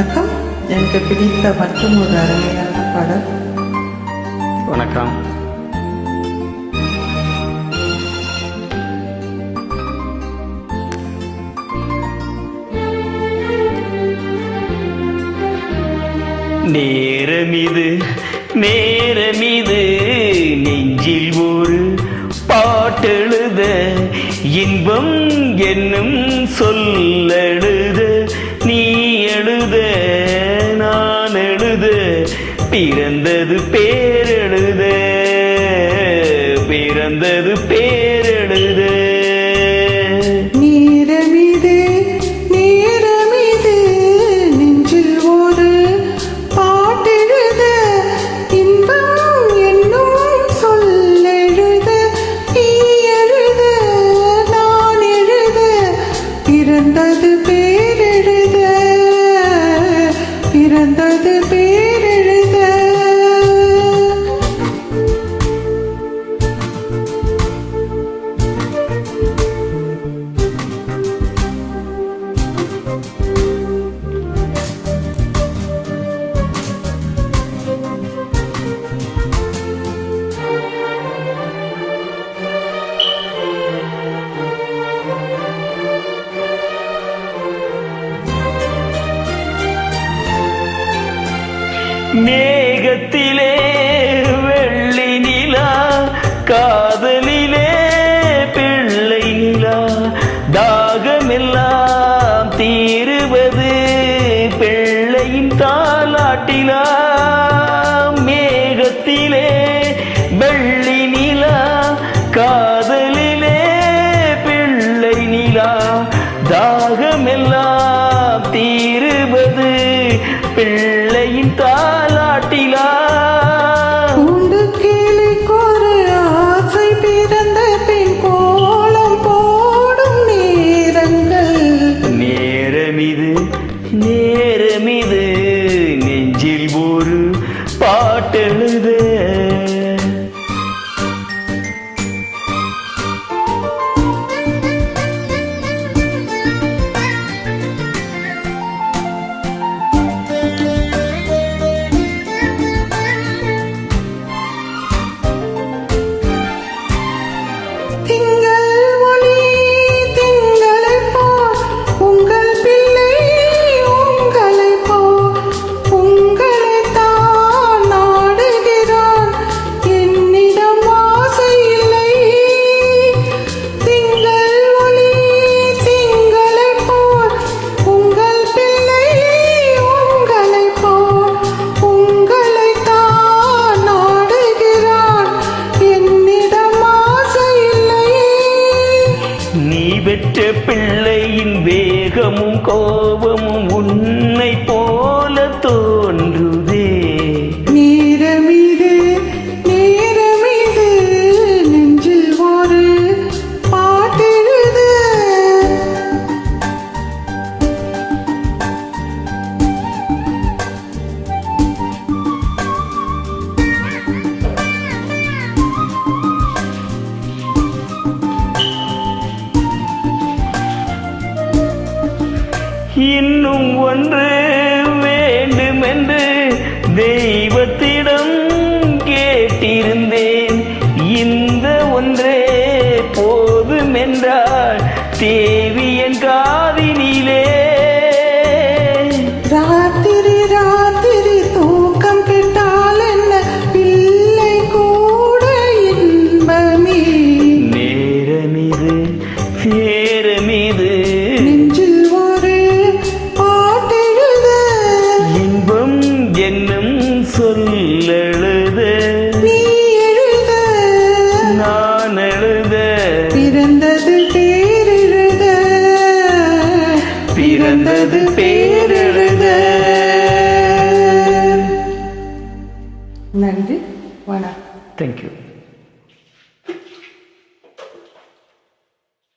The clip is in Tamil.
வணக்கம். எனக்கு பிடித்த மற்றும் ஒரு அருமையான பாடல் வணக்கம். நேரமிது நேரமிது நெஞ்சில் ஒரு பாட்டெழுத இன்பம் என்னும் சொல்லு பிறந்தது பேரெழுத பிறந்தது பேர் மேகத்திலே வெள்ளி நிலா கா பிள்ளையின் தாலாட்டி கோபம் இன்னும் ஒன்று வேண்டுமென்று தெய்வத்திடம் கேட்டிருந்தேன். இந்த ஒன்றே போதுமென்றால் தேவி என் காதினிலே எனது பேரெழுத. நன்றி வணக்கம். தேங்க்யூ